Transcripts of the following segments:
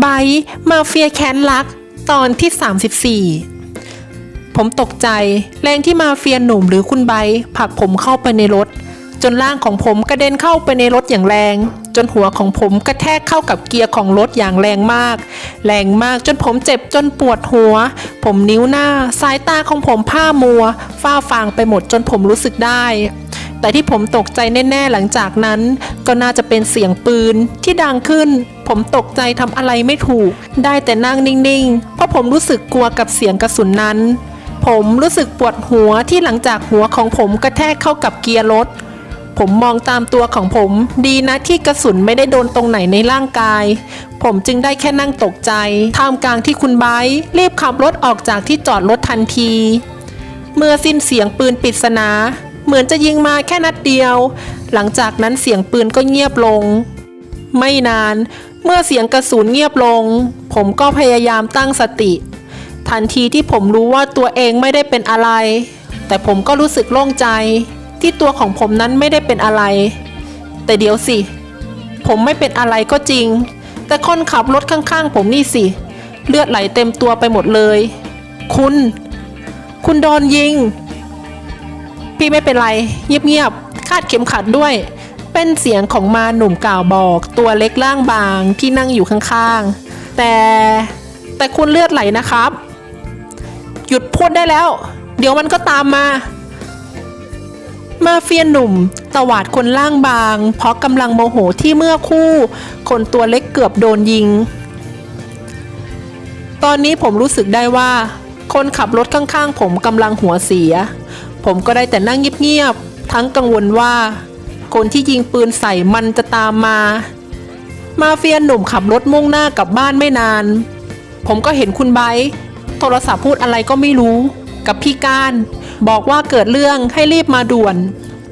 ไบมาเฟียแค้นรัก ตอนที่ 34 ผมตกใจแรงที่มาเฟียหนุ่มหรือคุณไบผลักผมเข้าไปในรถ จนร่างของผมกระเด็นเข้าไปในรถอย่างแรง จนหัวของผมกระแทกเข้ากับเกียร์ของรถอย่างแรงมาก แรงมากจนผมเจ็บจนปวดหัว ผมนิ้วหน้า สายตาของผมผ้ามัว ฝ้าฟางไปหมดจนผมรู้สึกได้แต่ที่ผมตกใจแน่ ๆ หลังจากนั้น ก็น่าจะเป็นเสียงปืนที่ดังขึ้น ผมตกใจทำอะไรไม่ถูก ได้แต่นั่งนิ่งๆ เพราะผมรู้สึกกลัวกับเสียงกระสุนนั้น ผมรู้สึกปวดหัวที่หลังจากหัวของผมกระแทกเข้ากับเกียร์รถ ผมมองตามตัวของผม ดีนะที่กระสุนไม่ได้โดนตรงไหนในร่างกาย ผมจึงได้แค่นั่งตกใจท่ามกลางที่คุณไบร์รีบขับรถออกจากที่จอดรถทันที เมื่อสิ้นเสียงปืนปริศนาเหมือนจะยิงมาแค่นัดเดียว หลังจากนั้นเสียงปืนก็เงียบลง ไม่นาน เมื่อเสียงกระสุนเงียบลง ผมก็พยายามตั้งสติ ทันทีที่ผมรู้ว่าตัวเองไม่ได้เป็นอะไร แต่ผมก็รู้สึกโล่งใจที่ตัวของผมนั้นไม่ได้เป็นอะไร แต่เดี๋ยวสิ ผมไม่เป็นอะไรก็จริง แต่คนขับรถข้างๆ ผมนี่สิ เลือดไหลเต็มตัวไปหมดเลย คุณ คุณโดนยิง พี่ไม่เป็นไร เงียบๆคาดเข็มขัดด้วย เป็นเสียงของมาหนุ่มกล่าวบอกตัวเล็กล่างบางที่นั่งอยู่ข้างๆ แต่แต่คุณเลือดไหลนะครับ หยุดพูดได้แล้ว เดี๋ยวมันก็ตามมา มาเฟียหนุ่มตวาดคนล่างบาง เพราะกำลังโมโหที่เมื่อคู่ คนตัวเล็กเกือบโดนยิง ตอนนี้ผมรู้สึกได้ว่า คนขับรถข้างๆ ผมกำลังหัวเสีย ผมก็ได้แต่นั่งเงียบๆทั้งกังวลว่า คนที่ยิงปืนใส่มันจะตามมา มาเฟียหนุ่มขับรถมุ่งหน้ากลับบ้านไม่นาน ผมก็เห็นคุณไบร์โทรศัพท์พูดอะไรก็ไม่รู้ กับพี่ก้าน บอกว่าเกิดเรื่องให้รีบมาด่วน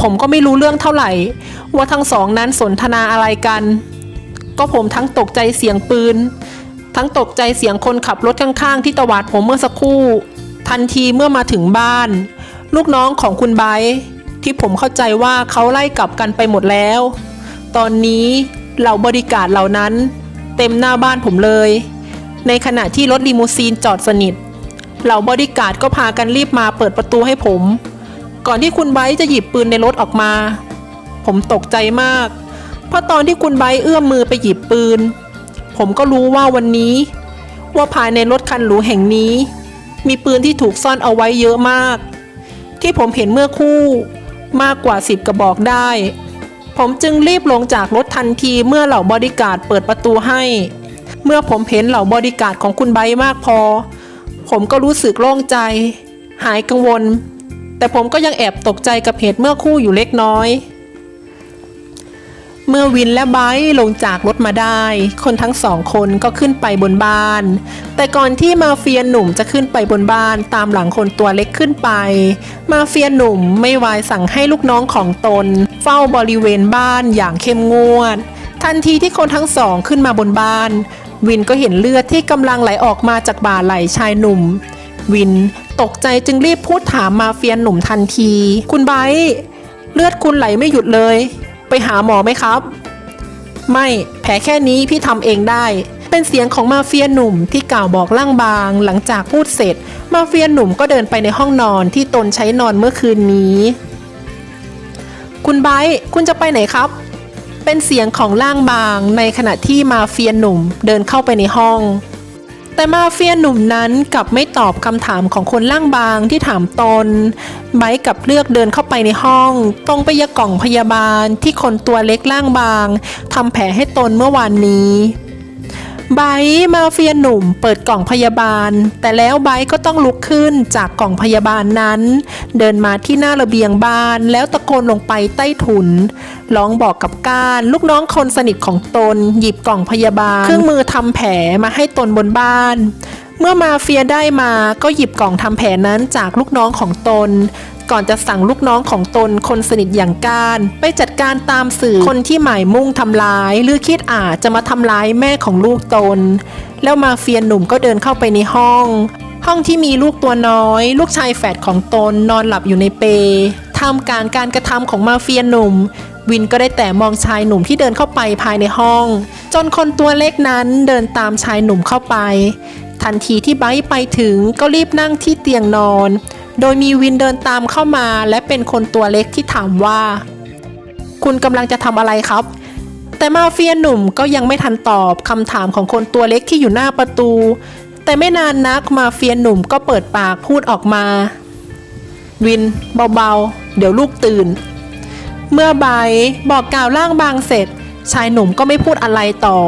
ผมก็ไม่รู้เรื่องเท่าไหร่ ว่าทั้งสองนั้นสนทนาอะไรกัน ก็ผมทั้งตกใจเสียงปืน ทั้งตกใจเสียงคนขับรถข้างๆ ที่ตวาดผมเมื่อสักครู่ ทันทีเมื่อมาถึงบ้าน ลูกน้องของคุณไบ ที่ผมเข้าใจว่าเขาไล่กลับกันไปหมดแล้ว ตอนนี้เหล่าบริการเหล่านั้น เต็มหน้าบ้านผมเลย ในขณะที่รถลีมูซีนจอดสนิท เหล่าบริการก็พากันรีบมาเปิดประตูให้ผม ก่อนที่คุณไบร์จะหยิบปืนในรถออกมา ผมตกใจมาก เพราะตอนที่คุณไบร์เอื้อมมือไปหยิบปืน ผมก็รู้ว่าวันนี้ ว่าภายในรถคันหรูแห่งนี้ มีปืนที่ถูกซ่อนเอาไว้เยอะมากที่ผมเห็นเมื่อคู่ มากกว่าสิบกระบอกได้ ผมจึงรีบลงจากรถทันทีเมื่อเหล่าบอดิการดเปิดประตูให้ เมื่อผมเห็นเหล่าบอดิการดของคุณไบมากพอ ผมก็รู้สึกโล่งใจ หายกังวล แต่ผมก็ยังแอบตกใจกับเหตุเมื่อคู่อยู่เล็กน้อย เมื่อวินและไบร์ลงจากรถมาได้ คนทั้งสองคนก็ขึ้นไปบนบ้าน แต่ก่อนที่มาเฟียหนุ่มจะขึ้นไปบนบ้านตามหลังคนตัวเล็กขึ้นไป มาเฟียหนุ่มไม่วายสั่งให้ลูกน้องของตน เฝ้าบริเวณบ้านอย่างเข้มงวด ทันทีที่คนทั้งสองขึ้นมาบนบ้าน วินก็เห็นเลือดที่กำลังไหลออกมาจากบ่าไหล่ชายหนุ่ม วินตกใจจึงรีบพูดถามมาเฟียหนุ่มทันที คุณไบร์เลือดคุณไหลไม่หยุดเลย ไปหาหมอไหมครับ ไม่แผลแค่นี้พี่ทำเองได้ เป็นเสียงของมาเฟียหนุ่มที่กล่าวบอกล่างบาง หลังจากพูดเสร็จ มาเฟียหนุ่มก็เดินไปในห้องนอนที่ตนใช้นอนเมื่อคืนนี้ คุณไบคุณจะไปไหนครับ เป็นเสียงของล่างบาง ในขณะที่มาเฟียหนุ่มเดินเข้าไปในห้อง แต่มาเฟียหนุ่มนั้นกลับไม่ตอบคำถามของคนล่างบางที่ถามตน ไบร์กับเลือกเดินเข้าไปในห้อง ตรงไปยังกล่องพยาบาลที่คนตัวเล็กล่างบางทำแผลให้ตนเมื่อวานนี้ ไบร์ทมาเฟียหนุ่มเปิดกล่องพยาบาล แต่แล้วไบร์ทก็ต้องลุกขึ้นจากกล่องพยาบาลนั้น เดินมาที่หน้าระเบียงบ้าน แล้วตะโกนลงไปใต้ถุนร้องบอกกับก้านลูกน้องคนสนิทของตน หยิบกล่องพยาบาล เครื่องมือทำแผลมาให้ตนบนบ้านเมื่อมาเฟียได้มาก็หยิบกล่องทำแผลนั้นจากลูกน้องของตน ก่อนจะสั่งลูกน้องของตนคนสนิทอย่างกานไปจัดการตามสื่อคนที่หมายมุ่งทำร้าย หรือคิดอาจจะมาทำร้ายแม่ของลูกตน แล้วมาเฟียหนุ่มก็เดินเข้าไปในห้อง ห้องที่มีลูกตัวน้อย ลูกชายแฝดของตนนอนหลับอยู่ในเปท่ามกลางการกระทำของมาเฟียหนุ่มวินก็ได้แต่มองชายหนุ่มที่เดินเข้าไปภายในห้อง จนคนตัวเล็กนั้นเดินตามชายหนุ่มเข้าไป ทันทีที่ไบร์ไปถึงก็รีบนั่งที่เตียงนอน โดยมีวินเดินตามเข้ามา และเป็นคนตัวเล็กที่ถามว่า คุณกำลังจะทำอะไรครับ แต่มาเฟียหนุ่มก็ยังไม่ทันตอบคำถามของคนตัวเล็กที่อยู่หน้าประตู แต่ไม่นานนักมาเฟียหนุ่มก็เปิดปากพูดออกมา วิน เบาๆ เดี๋ยวลูกตื่น เมื่อไบบอกกล่าวร่างบางเสร็จชายหนุ่มก็ไม่พูดอะไรต่อ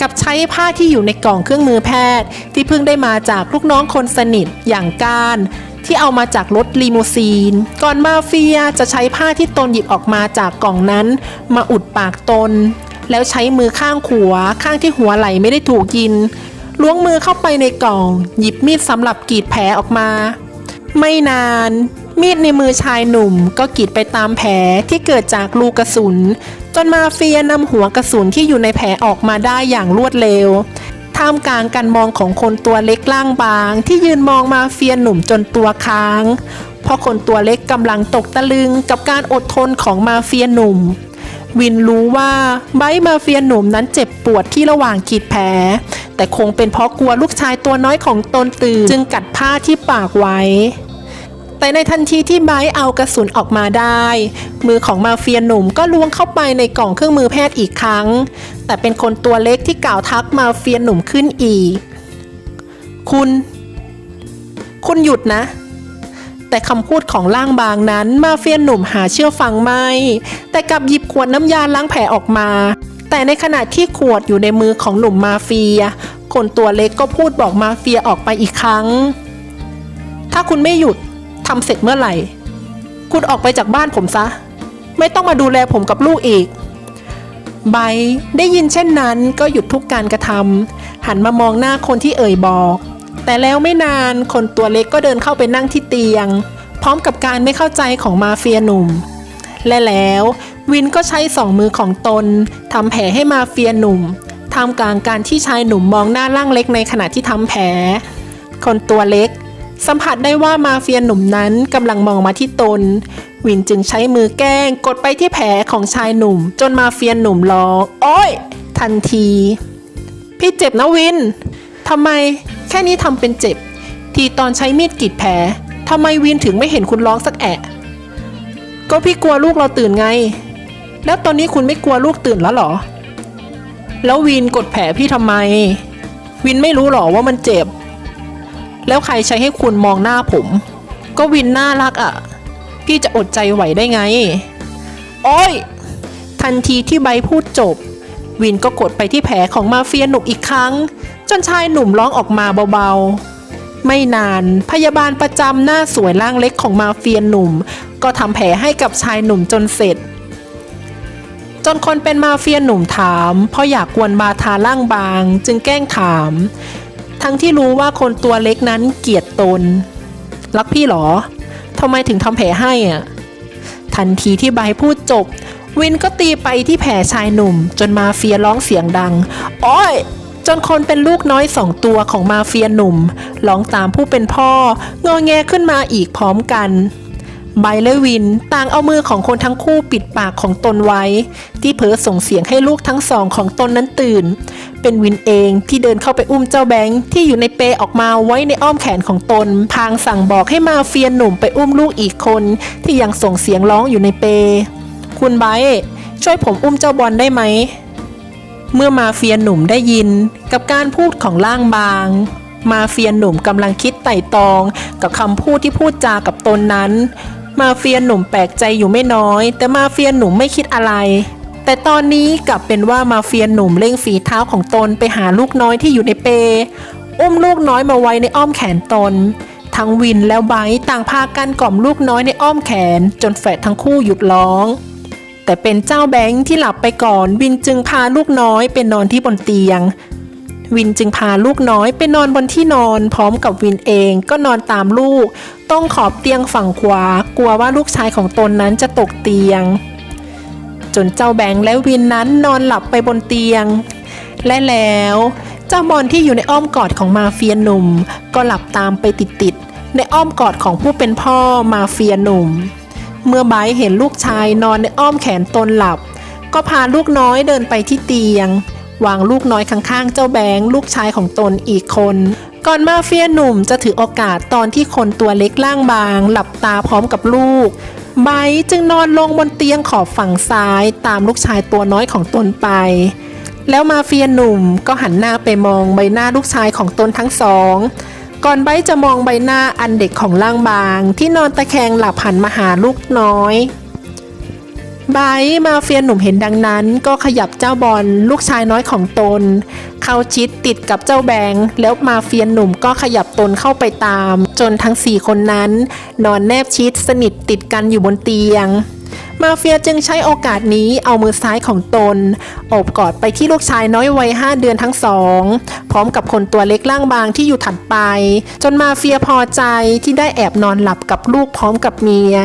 กับใช้ผ้าที่อยู่ในกล่องเครื่องมือแพทย์ ที่เพิ่งได้มาจากลูกน้องคนสนิทอย่างก้าน ที่เอามาจากรถลีมูซีน ก่อนมาเฟียจะใช้ผ้าที่ตนหยิบออกมาจากกล่องนั้น มาอุดปากตน แล้วใช้มือข้างขวาข้างที่หัวไหล่ไม่ได้ถูกยิน ล้วงมือเข้าไปในกล่อง หยิบมีดสำหรับกรีดแผลออกมา ไม่นาน มีดในมือชายหนุ่ม ก็กรีดไปตามแผลที่เกิดจากรูกกระสุน จนมาเฟียนำหัวกระสุนที่อยู่ในแผลออกมาได้อย่างรวดเร็ว ท่ามกลางการมองของคนตัวเล็กล่างบาง ที่ยืนมองมาเฟียหนุ่มจนตัวค้าง เพราะคนตัวเล็กกำลังตกตะลึงกับการอดทนของมาเฟียหนุ่ม วินรู้ว่าไบมาเฟียหนุ่มนั้นเจ็บปวดที่ระหว่างขีดแผล แต่คงเป็นเพราะกลัวลูกชายตัวน้อยของตนตื่นจึงกัดผ้าที่ปากไว้ แต่ในทันทีที่ไบร์เอากระสุนออกมาได้ มือของมาเฟียหนุ่มก็ล้วงเข้าไปในกล่องเครื่องมือแพทย์อีกครั้ง แต่เป็นคนตัวเล็กที่กล่าวทักมาเฟียหนุ่มขึ้นอีก คุณ คุณหยุดนะ แต่คำพูดของล่างบางนั้นมาเฟียหนุ่มหาเชื่อฟังไม่ แต่กลับหยิบขวดน้ำยาล้างแผลออกมา แต่ในขณะที่ขวดอยู่ในมือของหนุ่มมาเฟีย คนตัวเล็กก็พูดบอกมาเฟียออกไปอีกครั้ง ถ้าคุณไม่หยุด ทำเสร็จเมื่อไหร่ คุณออกไปจากบ้านผมซะ ไม่ต้องมาดูแลผมกับลูกอีก ไบร์ทได้ยินเช่นนั้นก็หยุดทุกการกระทำหันมามองหน้าคนที่เอ่ยบอก แต่แล้วไม่นานคนตัวเล็กก็เดินเข้าไปนั่งที่เตียง พร้อมกับการไม่เข้าใจของมาเฟียหนุ่ม และแล้ววินก็ใช้สองมือของตนทำแผลให้มาเฟียหนุ่มท่ามกลางการที่ชายหนุ่มมองหน้าร่างเล็กในขณะที่ทำแผล คนตัวเล็ก สัมผัสได้ว่ามาเฟียหนุ่มนั้นกำลังมองมาที่ตน วินจึงใช้มือแกล้งกดไปที่แผลของชายหนุ่ม จนมาเฟียหนุ่มร้องโอ้ย ทันที พี่เจ็บนะวินทำไมแค่นี้ทำเป็นเจ็บ ทีตอนใช้มีดกรีดแผลทำไมวินถึงไม่เห็นคุณร้องสักแอะก็พี่กลัวลูกเราตื่นไง แล้วตอนนี้คุณไม่กลัวลูกตื่นแล้วหรอ แล้ววินกดแผลพี่ทำไม วินไม่รู้หรอว่ามันเจ็บ แล้วใครใช้ให้คุณมองหน้าผม ก็วินน่ารักอะ่ะ พี่จะอดใจไหวได้ไง โอ้ย ทันทีที่ใบพูดจบ วินก็กดไปที่แผลของมาเฟียหนุ่มอีกครั้ง จนชายหนุ่มร้องออกมาเบาๆ ไม่นานพยาบาลประจำหน้าสวยร่างเล็กของมาเฟียหนุ่ม ก็ทำแผลให้กับชายหนุ่มจนเสร็จจนคนเป็นมาเฟียหนุ่มถาม เพราะอยากกวนบาทาร่างบาง จึงแกล้งถาม ทั้งที่รู้ว่าคนตัวเล็กนั้นเกลียดตน รักพี่หรอทำไมถึงทำแผลให้อะ ทันทีที่ใบพูดจบ วินก็ตีไปที่แผลชายหนุ่ม จนมาเฟียร้องเสียงดังโอ้ยจนคนเป็นลูกน้อยสองตัวของมาเฟียหนุ่มร้องตามผู้เป็นพ่องอแงขึ้นมาอีกพร้อมกัน ไบและวินต่างเอามือของคนทั้งคู่ปิดปากของตนไว้ ที่เผลอส่งเสียงให้ลูกทั้งสองของตนนั้นตื่น เป็นวินเองที่เดินเข้าไปอุ้มเจ้าแบงค์ที่อยู่ในเปออกมาไว้ในอ้อมแขนของตน พางสั่งบอกให้มาเฟียนหนุ่มไปอุ้มลูกอีกคน ที่ยังส่งเสียงร้องอยู่ในเป คุณไบช่วยผมอุ้มเจ้าบอลได้ไหมเมื่อมาเฟียหนุ่มได้ยินกับการพูดของล่างบางมาเฟียนหนุ่มกำลังคิดไต่ตองกับคำพูดที่พูดจากับตนนั้น มาเฟียหนุ่มแปลกใจอยู่ไม่น้อย แต่มาเฟียหนุ่มไม่คิดอะไร แต่ตอนนี้กลับเป็นว่ามาเฟียหนุ่มเร่งฝีเท้าของตนไปหาลูกน้อยที่อยู่ในเป อุ้มลูกน้อยมาไว้ในอ้อมแขนตน ทั้งวินแล้วไบร์ต่างพากันกล่อมลูกน้อยในอ้อมแขน จนแฝดทั้งคู่หยุดร้อง แต่เป็นเจ้าแบงค์ที่หลับไปก่อนวินจึงพาลูกน้อยไปนอนที่บนเตียง วินจึงพาลูกน้อยไปนอนบนที่นอน พร้อมกับวินเองก็นอนตามลูก ต้องขอบเตียงฝั่งขวา กลัวว่าลูกชายของตนนั้นจะตกเตียง จนเจ้าแบงค์และวินนั้นนอนหลับไปบนเตียง และแล้วเจ้าบอลที่อยู่ในอ้อมกอดของมาเฟียหนุ่ม ก็หลับตามไปติดๆในอ้อมกอดของผู้เป็นพ่อมาเฟียหนุ่ม เมื่อไบร์ทเห็นลูกชายนอนในอ้อมแขนตนหลับ ก็พาลูกน้อยเดินไปที่เตียง วางลูกน้อยข้างๆ เจ้าแบงค์ลูกชายของตนอีกคน ก่อนมาเฟียหนุ่มจะถือโอกาสตอนที่คนตัวเล็กล่างบาง หลับตาพร้อมกับลูก ไบจึงนอนลงบนเตียงขอบฝั่งซ้ายตามลูกชายตัวน้อยของตนไป แล้วมาเฟียหนุ่มก็หันหน้าไปมองใบหน้าลูกชายของตนทั้งสองก่อนไบจะมองใบหน้าอันเด็กของล่างบาง ที่นอนตะแคงหลับหันมาหาลูกน้อย ไบมาเฟียหนุ่มเห็นดังนั้น ก็ขยับเจ้าบอลลูกชายน้อยของตน เข้าชิดติดกับเจ้าแบงค์แล้วมาเฟียหนุ่มก็ขยับตนเข้าไปตาม จนทั้งสี่คนนั้น นอนแนบชิดสนิทติดกันอยู่บนเตียง มาเฟียจึงใช้โอกาสนี้เอามือซ้ายของตนโอบกอดไปที่ลูกชายน้อยวัยห้าเดือนทั้งสองพร้อมกับคนตัวเล็กล่างบางที่อยู่ถัดไป จนมาเฟียพอใจที่ได้แอบนอนหลับกับลูกพร้อมกับเมีย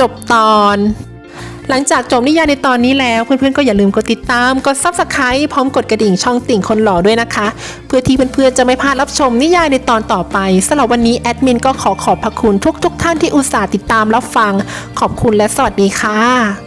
จบตอน หลังจากจบนิยายในตอนนี้แล้ว เพื่อนๆก็อย่าลืมกดติดตาม กด Subscribe พร้อมกดกระดิ่งช่องติ่งคนหล่อด้วยนะคะ เพื่อที่เพื่อนๆจะไม่พลาดรับชมนิยายในตอนต่อไปสำหรับวันนี้แอดมินก็ขอขอบพระคุณทุกๆทท่านที่อุตส่าห์ติดตามรับฟัง ขอบคุณและสวัสดีค่ะ